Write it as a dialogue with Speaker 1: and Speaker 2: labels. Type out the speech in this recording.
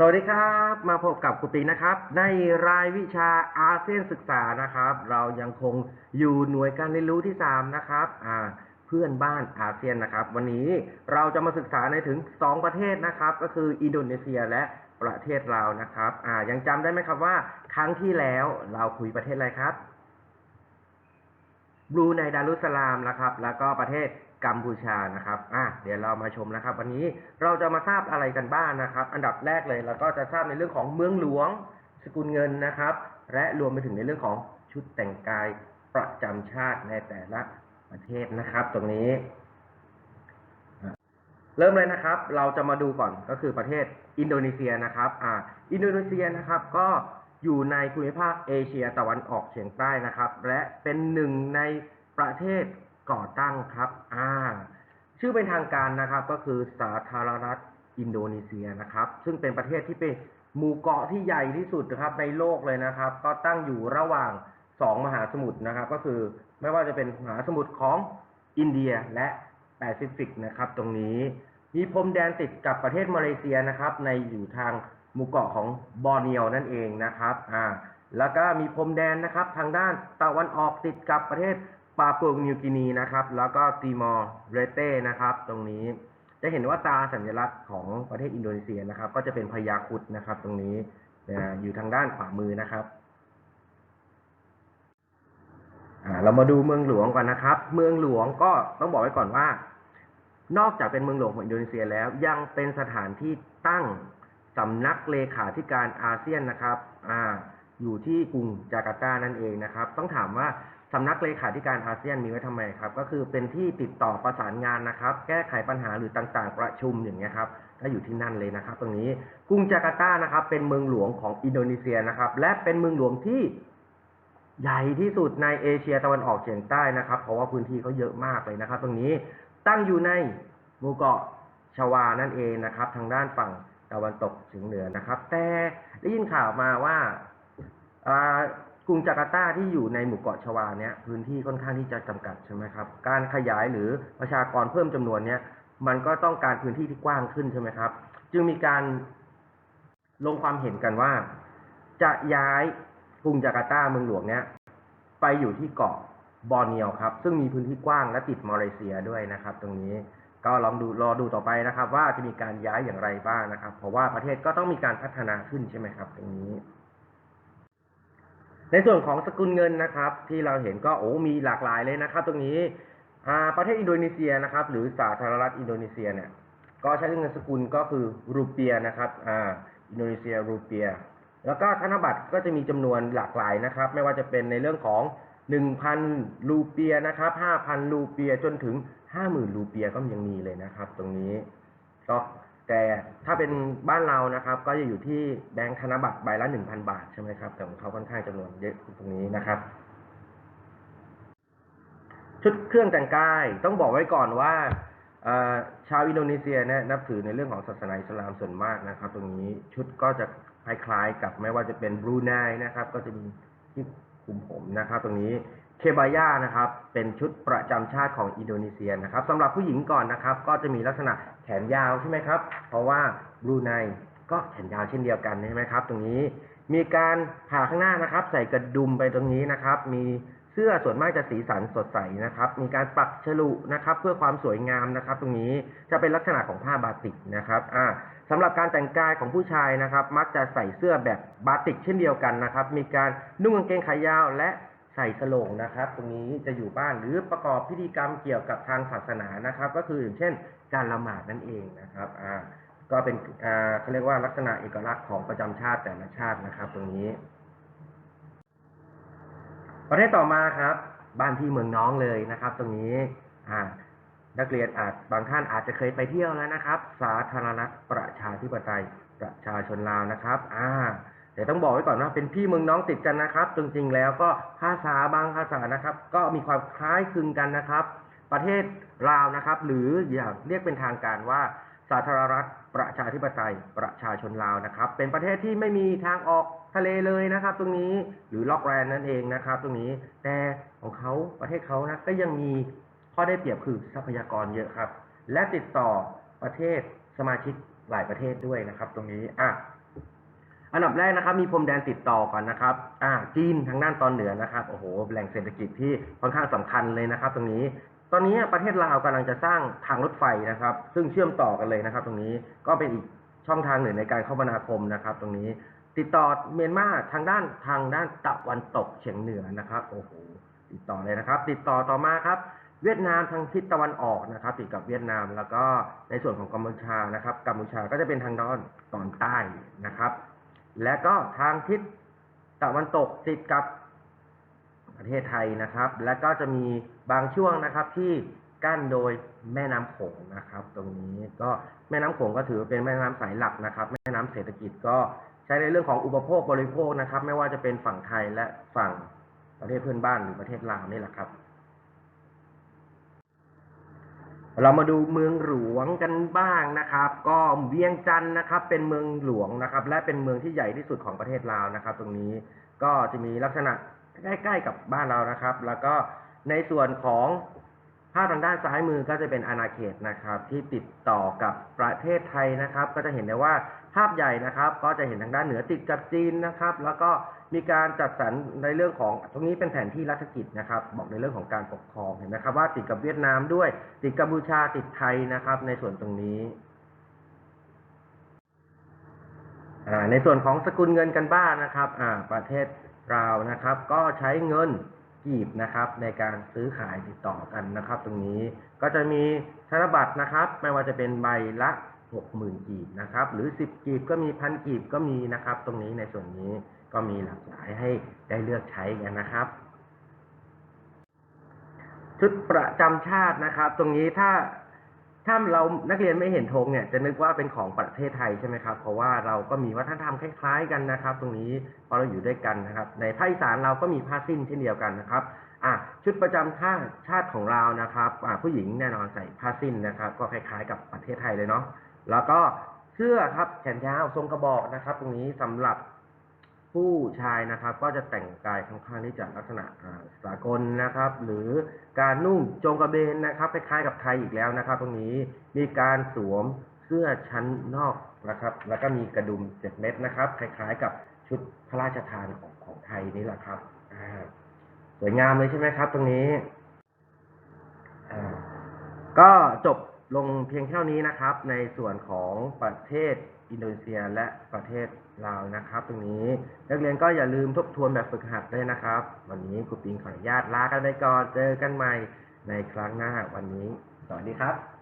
Speaker 1: สวัสดีครับ มาพบกับครูตีนะครับ ในรายวิชาอาเซียนศึกษานะครับ เรายังคงอยู่หน่วยการเรียนรู้ที่ 3 นะครับอ่าเพื่อนบ้านอาเซียนนะครับ วันนี้เราจะมาศึกษาในถึง 2 ประเทศนะครับ ก็คืออินโดนีเซียและประเทศลาวนะครับอ่ายังจำได้ไหมครับว่า ครั้งที่แล้วเราคุยประเทศอะไรครับบรูไนดารุสลามนะครับ แล้วก็ประเทศ กัมพูชานะครับอะเดี๋ยวเรามาชมนะครับ วันนี้เราจะมาทราบอะไรกันบ้างนะครับ อันดับแรกเลยเราก็จะทราบในเรื่องของเมืองหลวง สกุลเงินนะครับ และรวมไปถึงในเรื่องของชุดแต่งกายประจำชาติในแต่ละประเทศนะครับ ตรงนี้ เริ่มเลยนะครับ เราจะมาดูก่อนก็คือประเทศอินโดนีเซียนะครับอ่าอินโดนีเซียนะครับก็อยู่ในภูมิภาคเอเชียตะวันออกเฉียงใต้นะครับ และเป็นหนึ่งในประเทศ ก่อตั้งครับอ่าชื่อเป็นทางการนะครับก็คือสาธารณรัฐอินโดนีเซียนะครับ ซึ่งเป็นประเทศที่เป็นหมู่เกาะที่ใหญ่ที่สุดนะครับในโลกเลยนะครับ ก็ตั้งอยู่ระหว่างสองมหาสมุทรนะครับ ก็คือไม่ว่าจะเป็นมหาสมุทรของอินเดียและแปซิฟิกนะครับ ตรงนี้มีพรมแดนติดกับประเทศมาเลเซียนะครับ ในอยู่ทางหมู่เกาะของบอร์เนียวนั่นเองนะครับอ่าแล้วก็มีพรมแดนนะครับ ทางด้านตะวันออกติดกับประเทศ ปาปัวนิวกินีนะครับ แล้วก็ติมอร์เรเต้นะครับ ตรงนี้จะเห็นว่าตราสัญลักษณ์ของประเทศอินโดนีเซียนะครับ ก็จะเป็นพญาคุดนะครับ ตรงนี้อยู่ทางด้านขวามือนะครับเรามาดูเมืองหลวงก่อนนะครับ เมืองหลวงก็ต้องบอกไว้ก่อนว่า นอกจากเป็นเมืองหลวงของอินโดนีเซียแล้ว ยังเป็นสถานที่ตั้งสำนักเลขาธิการอาเซียนนะครับออยู่ที่กรุงจาการ์ตานั่นเองนะครับ ต้องถามว่า สำนักเลขาธิการอาเซียนมีไว้ทำไมครับ ก็คือเป็นที่ติดต่อประสานงานนะครับ แก้ไขปัญหาหรือต่างๆ ประชุมอย่างเงี้ยครับก็อยู่ที่นั่นเลยนะครับ ตรงนี้กรุงจาการ์ตานะครับ เป็นเมืองหลวงของอินโดนีเซียนะครับ และเป็นเมืองหลวงที่ใหญ่ที่สุดในเอเชียตะวันออกเฉียงใต้นะครับ เพราะว่าพื้นที่เขาเยอะมากเลยนะครับ ตรงนี้ตั้งอยู่ในหมู่เกาะชวานั่นเองนะครับ ทางด้านฝั่งตะวันตกเฉียงเหนือนะครับ แต่ได้ยินข่าวมาว่า กรุงจาการ์ตาที่อยู่ในหมู่เกาะชวาเนี้ยพื้นที่ค่อนข้างที่จะจำกัดใช่ไหมครับ การขยายหรือประชากรเพิ่มจำนวนเนี้ยมันก็ต้องการพื้นที่ที่กว้างขึ้นใช่ไหมครับ จึงมีการลงความเห็นกันว่า จะย้ายกรุงจาการ์ตาเมืองหลวงเนี้ยไปอยู่ที่เกาะบอร์เนียวครับ ซึ่งมีพื้นที่กว้างและติดมาเลเซียด้วยนะครับ ตรงนี้ก็ลองดูรอดูต่อไปนะครับ ว่าจะมีการย้ายอย่างไรบ้างนะครับ เพราะว่าประเทศก็ต้องมีการพัฒนาขึ้นใช่ไหมครับ ตรงนี้ ในส่วนของสกุลเงินนะครับ ที่เราเห็นก็โอ้มีหลากหลายเลยนะครับ ตรงนี้ประเทศอินโดนีเซียนะครับ หรือสาธารณรัฐอินโดนีเซียเนี่ยก็ใช้เงินสกุลก็คือรูเปียนะครับอ่าอินโดนีเซียรูเปีย แล้วก็ธนบัตรก็จะมีจำนวนหลากหลายนะครับ ไม่ว่าจะเป็นในเรื่องของ 1,000 รูเปียนะครับ 5,000 รูเปียจนถึง 50,000 รูเปียก็ยังมีเลยนะครับ ตรงนี้ก็ แต่ถ้าเป็นบ้านเรานะครับ ก็จะอยู่ที่แบงค์ธนบัตรใบละ1,000บาทใช่ไหมครับ แต่ของเขาค่อนข้างจำนวนเยอะตรงนี้นะครับ ชุดเครื่องแต่งกายต้องบอกไว้ก่อนว่าชาวอินโดนีเซียเนี่ยนับถือในเรื่องของศาสนาอิสลามส่วนมากนะครับ ตรงนี้ชุดก็จะคล้ายๆกับไม่ว่าจะเป็นบรูไนนะครับ ก็จะมีที่คุมผมนะครับ ตรงนี้ เคบายานะครับ เป็นชุดประจำชาติของอินโดนีเซียนะครับสำหรับผู้หญิงก่อนนะครับ ก็จะมีลักษณะแขนยาวใช่ไหมครับ เพราะว่าบรูไนก็แขนยาวเช่นเดียวกันใช่ไหมครับ ตรงนี้มีการผ่าข้างหน้านะครับ ใส่กระดุมไปตรงนี้นะครับ มีเสื้อส่วนมากจะสีสันสดใสนะครับ มีการปักฉลุนะครับ เพื่อความสวยงามนะครับ ตรงนี้จะเป็นลักษณะของผ้าบาติกนะครับอ่าสำหรับการแต่งกายของผู้ชายนะครับ มักจะใส่เสื้อแบบบาติกเช่นเดียวกันนะครับ มีการนุ่งกางเกงขายาวและ ใส่สโลงนะครับ ตรงนี้จะอยู่บ้านหรือประกอบพิธีกรรมเกี่ยวกับทางศาสนานะครับ ก็คืออย่างเช่น การละหมาดนั่นเองนะครับอ่าก็เป็นอ่าเขาเรียกว่าลักษณะเอกลักษณ์ของประจำชาติแต่ละชาตินะครับ ตรงนี้ ประเทศต่อมาครับ บ้านพี่เมืองน้องเลยนะครับ ตรงนี้อ่านักเรียนอาจบางท่านอาจจะเคยไปเที่ยวแล้วนะครับ สาธารณรัฐประชาธิปไตยประชาชนลาวนะครับ อ่า แต่ต้องบอกไว้ก่อนว่าเป็นพี่เมืองน้องติดกันนะครับ จริงๆแล้วก็ภาษาบางภาษานะครับ ก็มีความคล้ายคลึงกันนะครับ ประเทศลาวนะครับ หรืออย่างเรียกเป็นทางการว่าสาธารณรัฐประชาธิปไตยประชาชนลาวนะครับ เป็นประเทศที่ไม่มีทางออกทะเลเลยนะครับ ตรงนี้หรือล็อกแรนนั่นเองนะครับ ตรงนี้แต่ของเขาประเทศเขานะก็ยังมีข้อได้เปรียบคือทรัพยากรเยอะครับ และติดต่อประเทศสมาชิกหลายประเทศด้วยนะครับ ตรงนี้อะ อันดับแรกนะครับมีพรมแดนติดต่อก่อนนะครับอ่าจีนทางด้านตอนเหนือนะครับโอ้โหแหล่งเศรษฐกิจที่ค่อนข้างสำคัญเลยนะครับ ตรงนี้ ตอนนี้ประเทศลาวกำลังจะสร้างทางรถไฟนะครับ ซึ่งเชื่อมต่อกันเลยนะครับ ตรงนี้ก็เป็นอีกช่องทางหนึ่งในการคมนาคมนะครับ ตรงนี้ติดต่อเมียนมาทางด้านทางด้านตะวันตกเฉียงเหนือนะครับโอ้โหติดต่อเลยนะครับ ติดต่อต่อมาครับ เวียดนามทางทิศตะวันออกนะครับ ติดกับเวียดนามแล้วก็ในส่วนของกัมพูชานะครับกัมพูชาก็จะเป็นทางด้านตอนใต้นะครับ และก็ทางทิศตะวันตกติดกับประเทศไทยนะครับ และก็จะมีบางช่วงนะครับที่กั้นโดยแม่น้ำโขงนะครับ ตรงนี้ก็แม่น้ำโขงก็ถือเป็นแม่น้ำสายหลักนะครับ แม่น้ำเศรษฐกิจก็ใช้ในเรื่องของอุปโภคบริโภคนะครับ ไม่ว่าจะเป็นฝั่งไทยและฝั่งประเทศเพื่อนบ้านหรือประเทศลาวนี่แหละครับ เรามาดูเมืองหลวงกันบ้างนะครับ ก็เวียงจันทร์นะครับ เป็นเมืองหลวงนะครับ และเป็นเมืองที่ใหญ่ที่สุดของประเทศลาวนะครับ ตรงนี้ก็จะมีลักษณะใกล้ๆกับบ้านเรานะครับ แล้วก็ในส่วนของภาพทางด้านซ้ายมือก็จะเป็นอาณาเขตนะครับ ที่ติดต่อกับประเทศไทยนะครับ ก็จะเห็นได้ว่า ภาพใหญ่นะครับ ก็จะเห็นทางด้านเหนือติดกับจีนนะครับ แล้วก็มีการจัดสรรในเรื่องของตรงนี้เป็นแผนที่รัฐกิจนะครับ บอกในเรื่องของการปกครองเห็นไหมครับว่าติดกับเวียดนามด้วย ติดกัมพูชาติดไทยนะครับ ในส่วนตรงนี้ในส่วนของสกุลเงินกันบ้างนะครับประเทศลานะครับ ก็ใช้เงินกีบนะครับในการซื้อขายติดต่อกันนะครับ ตรงนี้ก็จะมีธนบัตรนะครับ ไม่ว่าจะเป็นใบละ หกหมื่นกีบนะครับ หรือสิบกีบก็มีพันกีบก็มีนะครับ ตรงนี้ในส่วนนี้ก็มีหลากหลายให้ได้เลือกใช้กันนะครับ ชุดประจำชาตินะครับ ตรงนี้ถ้าถ้าเรานักเรียนไม่เห็นธงเนี่ยจะนึกว่าเป็นของประเทศไทยใช่ไหมครับ เพราะว่าเราก็มีวัฒนธรรมคล้ายๆกันนะครับ ตรงนี้พอเราอยู่ด้วยกันนะครับ ในภาคอีสานเราก็มีผ้าสิ้นเช่นเดียวกันนะครับอะชุดประจำชาติชาติของเรานะครับอ่ผู้หญิงแน่นอนใส่ผ้าสิ้นนะครับ ก็คล้ายๆ กับประเทศไทยเลยเนาะ แล้วก็เสื้อครับแขนยาวทรงกระบอกนะครับ ตรงนี้สำหรับผู้ชายนะครับ ก็จะแต่งกายค่อนข้างที่จะลักษณะสากลนะครับ หรือการนุ่งโจงกระเบนนะครับคล้ายๆกับไทยอีกแล้วนะครับ ตรงนี้มีการสวมเสื้อชั้นนอกนะครับ แล้วก็มีกระดุมเจ็ดเม็ดนะครับ คล้ายๆกับชุดพระราชทานของของไทยนี่แหละครับสวยงามเลยใช่ไหมครับ ตรงนี้ก็จบ ลงเพียงเท่านี้นะครับ ในส่วนของประเทศอินโดนีเซียและประเทศลาวนะครับ ตรงนี้นักเรียนก็อย่าลืมทบทวนแบบฝึกหัดด้วยนะครับ วันนี้ครูปิงขออนุญาตลากันไปก่อนเจอกันใหม่ในครั้งหน้าวันนี้ สวัสดีครับ